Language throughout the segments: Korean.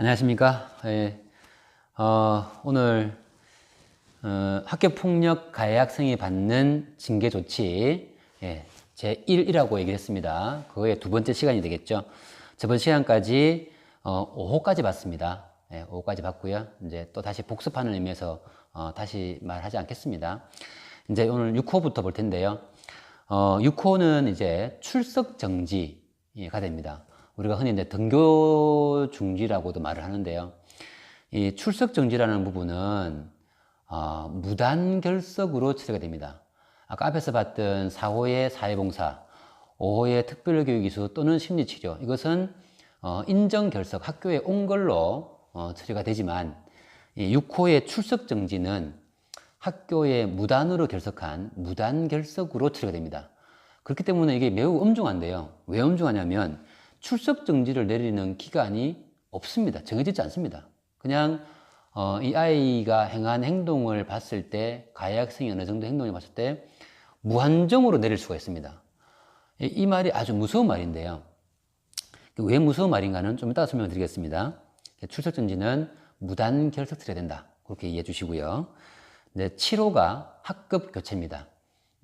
안녕하십니까. 예, 어, 오늘 어, 학교폭력 가해 학생이 받는 징계 조치 예, 제 1이라고 얘기를 했습니다. 그거의 두 번째 시간이 되겠죠. 저번 시간까지 어, 5호까지 봤습니다. 예, 5호까지 봤고요. 이제 또 다시 복습하는 의미에서 어, 다시 말하지 않겠습니다. 이제 오늘 6호부터 볼 텐데요. 어, 6호는 이제 출석 정지가 됩니다. 우리가 흔히 등교 중지라고도 말을 하는데요. 이 출석 정지라는 부분은 어, 무단 결석으로 처리가 됩니다. 아까 앞에서 봤던 4호의 사회봉사, 5호의 특별교육이수 또는 심리치료 이것은 어, 인정 결석 학교에 온 걸로 어, 처리가 되지만 이 6호의 출석 정지는 학교에 무단으로 결석한 무단 결석으로 처리가 됩니다. 그렇기 때문에 이게 매우 엄중한데요. 왜 엄중하냐면 출석 정지를 내리는 기간이 없습니다. 정해지지 않습니다. 그냥 어, 이 아이가 행한 행동을 봤을 때 가해 학생이 어느 정도 행동을 봤을 때 무한정으로 내릴 수가 있습니다. 이, 이 말이 아주 무서운 말인데요. 왜 무서운 말인가는 좀 이따 설명드리겠습니다. 출석 정지는 무단 결석 처리가 된다. 그렇게 이해해 주시고요. 네, 7호가 학급 교체입니다.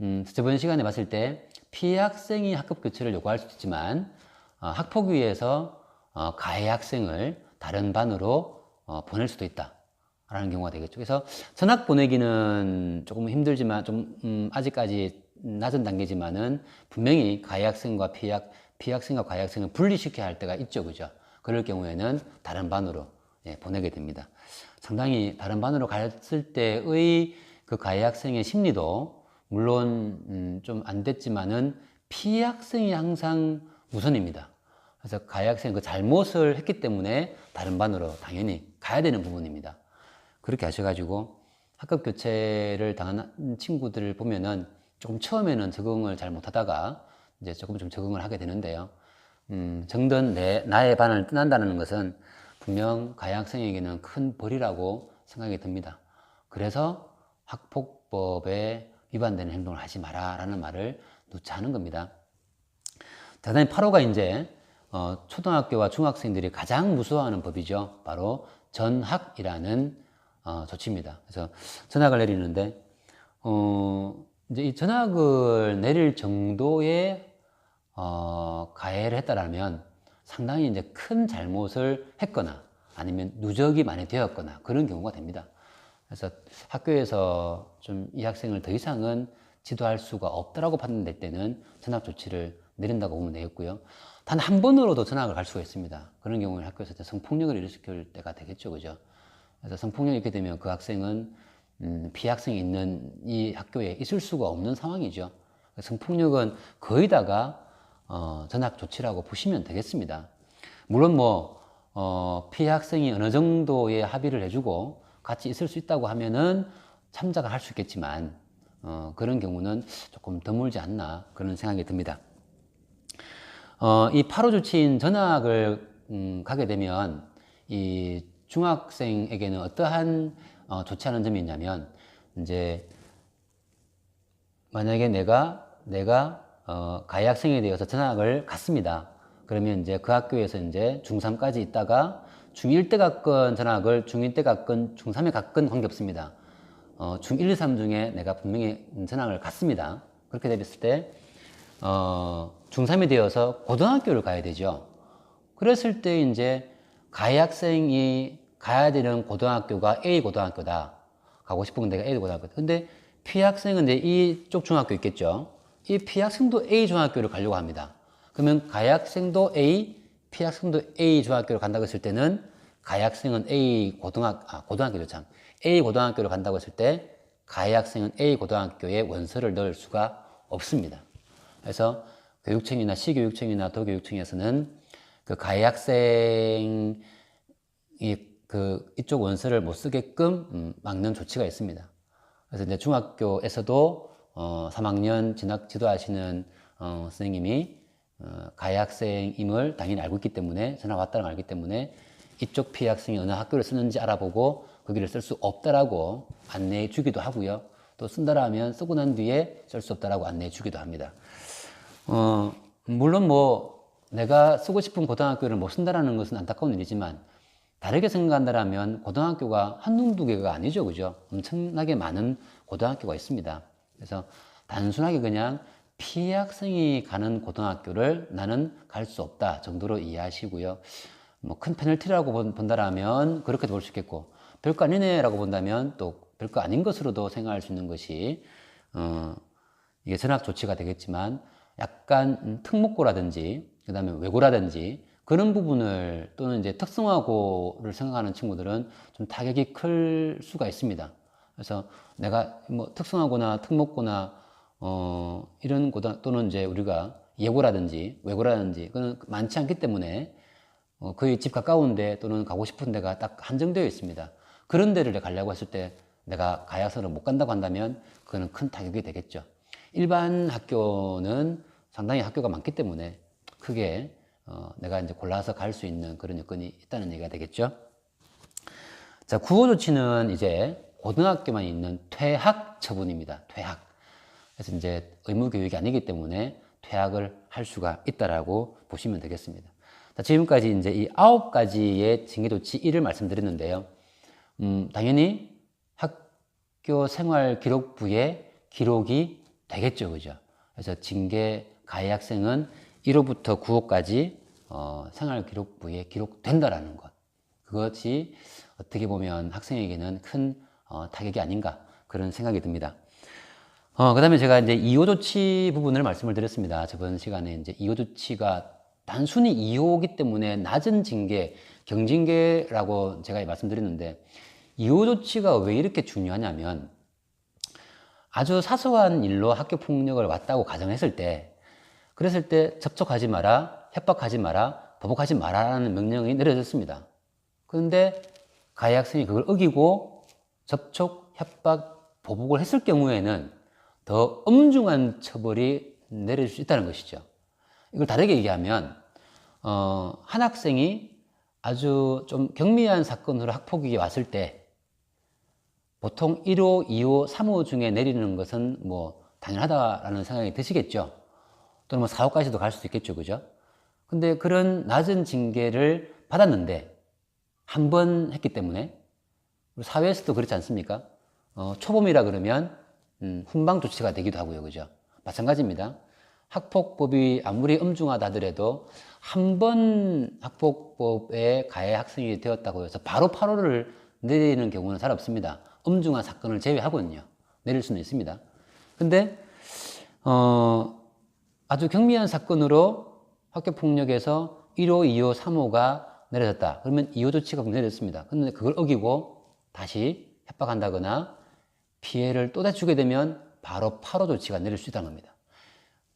음, 저번 시간에 봤을 때 피해 학생이 학급 교체를 요구할 수 있지만 어, 학폭 위에서 어, 가해 학생을 다른 반으로 어, 보낼 수도 있다. 라는 경우가 되겠죠. 그래서 전학 보내기는 조금 힘들지만 좀 음, 아직까지 낮은 단계지만은 분명히 가해 학생과 피해, 학, 피해 학생과 가해 학생을 분리시켜야 할 때가 있죠. 그죠? 그럴 경우에는 다른 반으로 예, 보내게 됩니다. 상당히 다른 반으로 갔을 때의 그 가해 학생의 심리도 물론 음, 좀 안 됐지만은 피해 학생이 항상 우선입니다. 그래서 가해 학생이 그 잘못을 했기 때문에 다른 반으로 당연히 가야 되는 부분입니다. 그렇게 하셔가지고 학급 교체를 당한 친구들을 보면은 조금 처음에는 적응을 잘 못하다가 이제 조금 좀 적응을 하게 되는데요. 음, 정든 내, 나의 반을 떠난다는 것은 분명 가해 학생에게는 큰 벌이라고 생각이 듭니다. 그래서 학폭법에 위반되는 행동을 하지 마라 라는 말을 누차 하는 겁니다. 대단히 8호가 이제 어, 초등학교와 중학생들이 가장 무서워하는 법이죠. 바로 전학이라는 어, 조치입니다. 그래서 전학을 내리는데 어, 이제 이 전학을 내릴 정도의 어, 가해를 했다라면 상당히 이제 큰 잘못을 했거나 아니면 누적이 많이 되었거나 그런 경우가 됩니다. 그래서 학교에서 좀 이 학생을 더 이상은 지도할 수가 없다라고 판단될 때는 전학 조치를 내린다고 보면 되겠고요. 단 한 번으로도 전학을 갈 수가 있습니다. 그런 경우에 학교에서 성폭력을 일으킬 때가 되겠죠, 그죠? 그래서 성폭력이 있게 되면 그 학생은 음, 피해 학생이 있는 이 학교에 있을 수가 없는 상황이죠. 성폭력은 거의 다가 어, 전학 조치라고 보시면 되겠습니다. 물론 뭐 어, 피해 학생이 어느 정도의 합의를 해주고 같이 있을 수 있다고 하면은 참작을 할 수 있겠지만 어, 그런 경우는 조금 드물지 않나 그런 생각이 듭니다. 어, 이 8호 조치인 전학을 음, 가게 되면 이 중학생에게는 어떠한 어, 조치하는 점이 있냐면 이제 만약에 내가 내가 어, 가해 학생에 대해서 전학을 갔습니다. 그러면 이제 그 학교에서 이제 중3까지 있다가 중1 때 갔건 전학을 중2 때 갔건 중3에 갔건 관계없습니다. 어, 중1, 3 중에 내가 분명히 전학을 갔습니다. 그렇게 됐을 때 어, 중3이 되어서 고등학교를 가야 되죠. 그랬을 때 이제 가해 학생이 가야 되는 고등학교가 A 고등학교다. 가고 싶은 데가 A 고등학교다. 근데 피해 학생은 이제 이쪽 중학교 있겠죠. 이 피해 학생도 A 중학교를 가려고 합니다. 그러면 가해 학생도 A, 피해 학생도 A 중학교를 간다고 했을 때는 가해 학생은 A 고등학 아, 고등학교죠 참. A 고등학교를 간다고 했을 때 가해 학생은 A 고등학교에 원서를 넣을 수가 없습니다. 그래서 교육청이나 시교육청이나 도교육청에서는 그 가해 학생이 그 이쪽 원서를 못 쓰게끔 음, 막는 조치가 있습니다. 그래서 이제 중학교에서도 어, 3학년 진학 지도하시는 어, 선생님이 어, 가해 학생임을 당연히 알고 있기 때문에 전화 왔다는 걸 알기 때문에 이쪽 피해 학생이 어느 학교를 쓰는지 알아보고 거기를 쓸 수 없다라고 안내해 주기도 하고요. 또 쓴다라면 쓰고 난 뒤에 쓸 수 없다라고 안내해 주기도 합니다. 어, 물론 뭐 내가 쓰고 싶은 고등학교를 못 쓴다라는 것은 안타까운 일이지만 다르게 생각한다면 고등학교가 한두 두 개가 아니죠. 그죠? 엄청나게 많은 고등학교가 있습니다. 그래서 단순하게 그냥 피해 학생이 가는 고등학교를 나는 갈 수 없다 정도로 이해하시고요. 뭐 큰 페널티라고 본다라면 그렇게 볼 수 있겠고 별거 아니네라고 본다면 또 별거 아닌 것으로도 생각할 수 있는 것이 어, 이게 전학 조치가 되겠지만 약간 특목고라든지 그다음에 외고라든지 그런 부분을 또는 이제 특성화고를 생각하는 친구들은 좀 타격이 클 수가 있습니다. 그래서 내가 뭐 특성화고나 특목고나 어 이런 고등 또는 이제 우리가 예고라든지 외고라든지 그는 많지 않기 때문에 어 거의 집 가까운데 또는 가고 싶은 데가 딱 한정되어 있습니다. 그런 데를 가려고 했을 때 내가 가야서를 못 간다고 한다면 그거는 큰 타격이 되겠죠. 일반 학교는 상당히 학교가 많기 때문에 크게 어, 내가 이제 골라서 갈 수 있는 그런 여건이 있다는 얘기가 되겠죠. 자, 구호 조치는 이제 고등학교만 있는 퇴학 처분입니다. 퇴학. 그래서 이제 의무 교육이 아니기 때문에 퇴학을 할 수가 있다라고 보시면 되겠습니다. 자, 지금까지 이제 이 아홉 가지의 징계 조치 1을 말씀드렸는데요. 음, 당연히 학교 생활 기록부에 기록이 되겠죠. 그죠? 그래서 징계 가해 학생은 1호부터 9호까지 어, 생활 기록부에 기록된다라는 것. 그것이 어떻게 보면 학생에게는 큰 어, 타격이 아닌가 그런 생각이 듭니다. 어, 그 다음에 제가 이제 2호 조치 부분을 말씀을 드렸습니다. 저번 시간에 이제 2호 조치가 단순히 2호기 때문에 낮은 징계, 경징계라고 제가 말씀드렸는데 2호 조치가 왜 이렇게 중요하냐면 아주 사소한 일로 학교 폭력을 왔다고 가정했을 때 그랬을 때 접촉하지 마라, 협박하지 마라, 보복하지 마라라는 명령이 내려졌습니다. 그런데 가해 학생이 그걸 어기고 접촉, 협박, 보복을 했을 경우에는 더 엄중한 처벌이 내려질 수 있다는 것이죠. 이걸 다르게 얘기하면 어, 한 학생이 아주 좀 경미한 사건으로 학폭이 왔을 때 보통 1호, 2호, 3호 중에 내리는 것은 뭐 당연하다라는 생각이 드시겠죠. 또는 뭐 사후까지도 갈 수도 있겠죠. 그죠? 근데 그런 낮은 징계를 받았는데 한 번 했기 때문에 사회에서도 그렇지 않습니까? 어, 초범이라 그러면 음, 훈방 조치가 되기도 하고요. 그죠? 마찬가지입니다. 학폭법이 아무리 엄중하다 하더라도 한 번 학폭법에 가해 학생이 되었다고 해서 바로 8호를 내리는 경우는 잘 없습니다. 엄중한 사건을 제외하고는요. 내릴 수는 있습니다. 근데 어, 아주 경미한 사건으로 학교 폭력에서 1호, 2호, 3호가 내려졌다. 그러면 2호 조치가 내렸습니다. 그런데 그걸 어기고 다시 협박한다거나 피해를 또 다시 주게 되면 바로 8호 조치가 내릴 수 있다는 겁니다.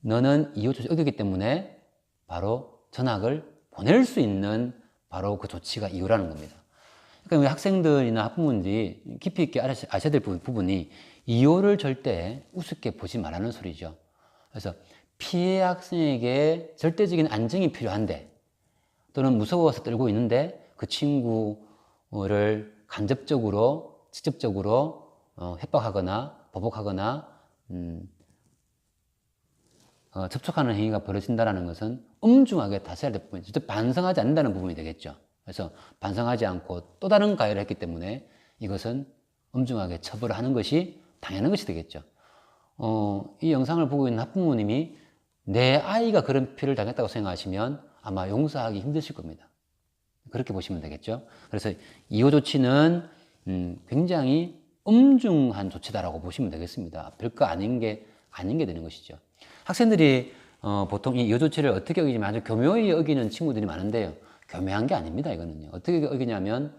너는 2호 조치 어겼기 때문에 바로 전학을 보낼 수 있는 바로 그 조치가 이유라는 겁니다. 그러니까 학생들이나 학부모들이 깊이 있게 아셔야 될 부분이 2호를 절대 우습게 보지 말라는 소리죠. 그래서 피해 학생에게 절대적인 안정이 필요한데 또는 무서워서 떨고 있는데 그 친구를 간접적으로 직접적으로 어, 협박하거나 보복하거나 음, 어, 접촉하는 행위가 벌어진다는 것은 엄중하게 다스려야 될 부분이 죠 반성하지 않는다는 부분이 되겠죠. 그래서 반성하지 않고 또 다른 가해를 했기 때문에 이것은 엄중하게 처벌하는 것이 당연한 것이 되겠죠. 어, 이 영상을 보고 있는 학부모님이 내 아이가 그런 피해를 당했다고 생각하시면 아마 용서하기 힘드실 겁니다. 그렇게 보시면 되겠죠. 그래서 이호 조치는 음, 굉장히 엄중한 조치다라고 보시면 되겠습니다. 별거 아닌 게 아닌 게 되는 것이죠. 학생들이 어, 보통 이 이호 조치를 어떻게 어기냐면 아주 교묘히 어기는 친구들이 많은데요. 교묘한 게 아닙니다. 이거는요. 어떻게 어기냐면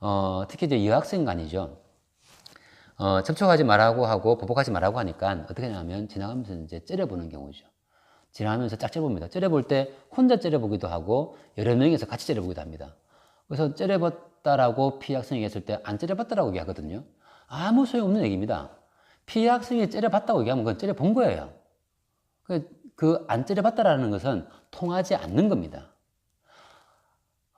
어, 특히 이제 여학생 간이죠. 어, 접촉하지 말라고 하고 보복하지 말라고 하니까 어떻게 하냐면 지나가면서 이제 째려보는 경우죠. 지나가면서 짝 째려봅니다. 째려볼 때 혼자 째려보기도 하고 여러 명이서 같이 째려보기도 합니다. 그래서 째려봤다라고 피해 학생이 했을 때 안 째려봤다라고 얘기하거든요. 아무 소용없는 얘기입니다. 피해 학생이 째려봤다고 얘기하면 그건 째려본 거예요. 그안 그 째려봤다라는 것은 통하지 않는 겁니다.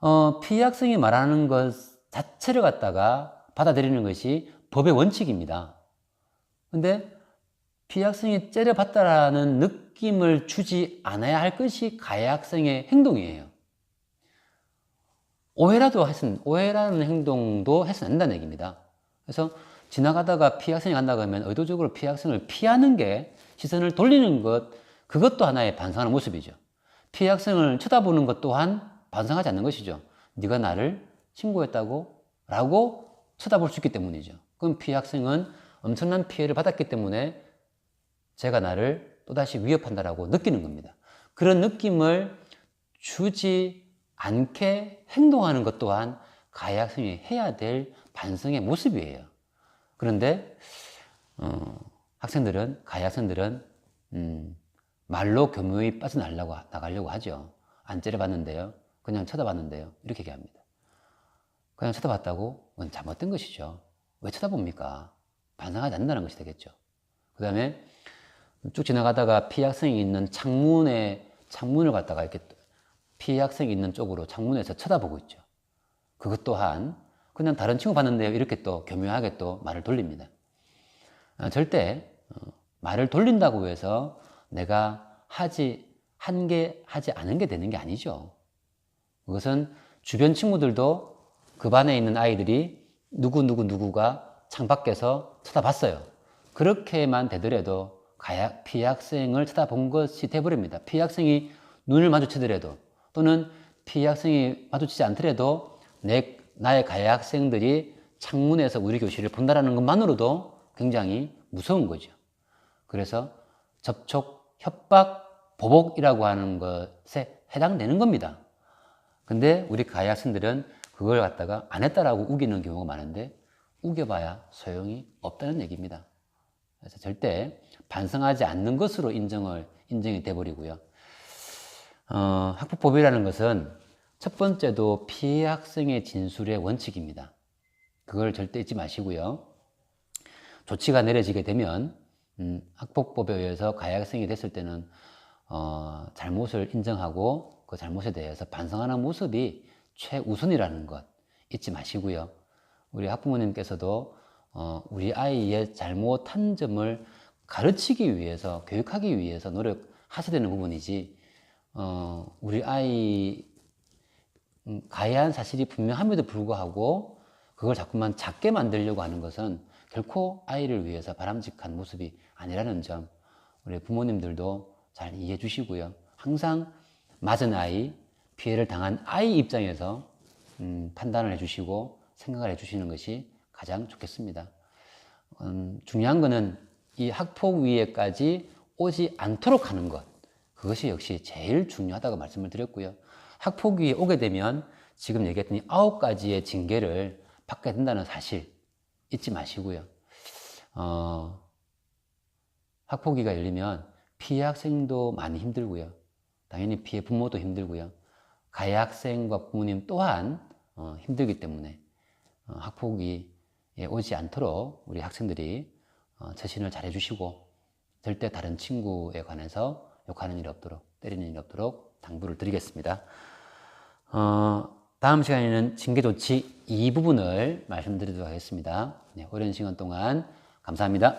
어, 피해 학생이 말하는 것 자체를 갖다가 받아들이는 것이 법의 원칙입니다. 근데 피해 학생이 째려봤다라는 느낌을 주지 않아야 할 것이 가해 학생의 행동이에요. 오해라도 했으면, 오해라는 행동도 안 된다는 얘기입니다. 그래서 지나가다가 피해 학생이 간다고 하면 의도적으로 피해 학생을 피하는 게 시선을 돌리는 것, 그것도 하나의 반성하는 모습이죠. 피해 학생을 쳐다보는 것 또한 반성하지 않는 것이죠. 네가 나를 신고했다고? 라고 쳐다볼 수 있기 때문이죠. 그럼 피해 학생은 엄청난 피해를 받았기 때문에 제가 나를 또다시 위협한다라고 느끼는 겁니다. 그런 느낌을 주지 않게 행동하는 것 또한 가해 학생이 해야 될 반성의 모습이에요. 그런데 어, 학생들은 가해 학생들은 음, 말로 교묘히 빠져나가려고 나가려고 하죠. 안 째려봤는데요. 그냥 쳐다봤는데요. 이렇게 얘기합니다. 그냥 쳐다봤다고? 그건 잘못된 것이죠. 왜 쳐다봅니까? 반성하지 않는다는 것이 되겠죠. 그 다음에 쭉 지나가다가 학생이 있는 창문에, 창문을 갖다가 이렇게 학생이 있는 쪽으로 창문에서 쳐다보고 있죠. 그것 또한 그냥 다른 친구 봤는데요. 이렇게 또 교묘하게 또 말을 돌립니다. 아, 절대 어, 말을 돌린다고 해서 내가 하지, 한 게 하지 않은 게 되는 게 아니죠. 그것은 주변 친구들도 그 반에 있는 아이들이 누구 누구 누구가 창밖에서 쳐다봤어요. 그렇게만 되더라도 가해, 피해 학생을 쳐다본 것이 돼버립니다. 피해 학생이 눈을 마주치더라도 또는 피해 학생이 마주치지 않더라도 내, 나의 가해 학생들이 창문에서 우리 교실을 본다는 것만으로도 굉장히 무서운 거죠. 그래서 접촉, 협박, 보복이라고 하는 것에 해당되는 겁니다. 근데 우리 가해 학생들은 그걸 갖다가 안 했다라고 우기는 경우가 많은데 우겨봐야 소용이 없다는 얘기입니다. 그래서 절대 반성하지 않는 것으로 인정을, 인정이 돼버리고요. 어, 학폭법이라는 것은 첫 번째도 피해 학생의 진술의 원칙입니다. 그걸 절대 잊지 마시고요. 조치가 내려지게 되면 음, 학폭법에 의해서 가해 학생이 됐을 때는 어, 잘못을 인정하고 그 잘못에 대해서 반성하는 모습이 최우선이라는 것 잊지 마시고요. 우리 학부모님께서도 어, 우리 아이의 잘못한 점을 가르치기 위해서, 교육하기 위해서 노력하셔야 되는 부분이지, 어, 우리 아이, 음, 가해한 사실이 분명함에도 불구하고 그걸 자꾸만 작게 만들려고 하는 것은 결코 아이를 위해서 바람직한 모습이 아니라는 점, 우리 부모님들도 잘 이해해 주시고요. 항상 맞은 아이, 피해를 당한 아이 입장에서 음, 판단을 해주시고 생각을 해주시는 것이 가장 좋겠습니다. 음, 중요한 것은 이 학폭 위에까지 오지 않도록 하는 것. 그것이 역시 제일 중요하다고 말씀을 드렸고요. 학폭 위에 오게 되면 지금 얘기했던 이 아홉 가지의 징계를 받게 된다는 사실 잊지 마시고요. 어, 학폭위가 열리면 피해 학생도 많이 힘들고요. 당연히 피해 부모도 힘들고요. 가해 학생과 부모님 또한 어, 힘들기 때문에 어, 학폭이 예, 오지 않도록 우리 학생들이 어, 처신을 잘 해주시고 절대 다른 친구에 관해서 욕하는 일이 없도록 때리는 일이 없도록 당부를 드리겠습니다. 어, 다음 시간에는 징계조치 이 부분을 말씀드리도록 하겠습니다. 네, 오랜 시간 동안 감사합니다.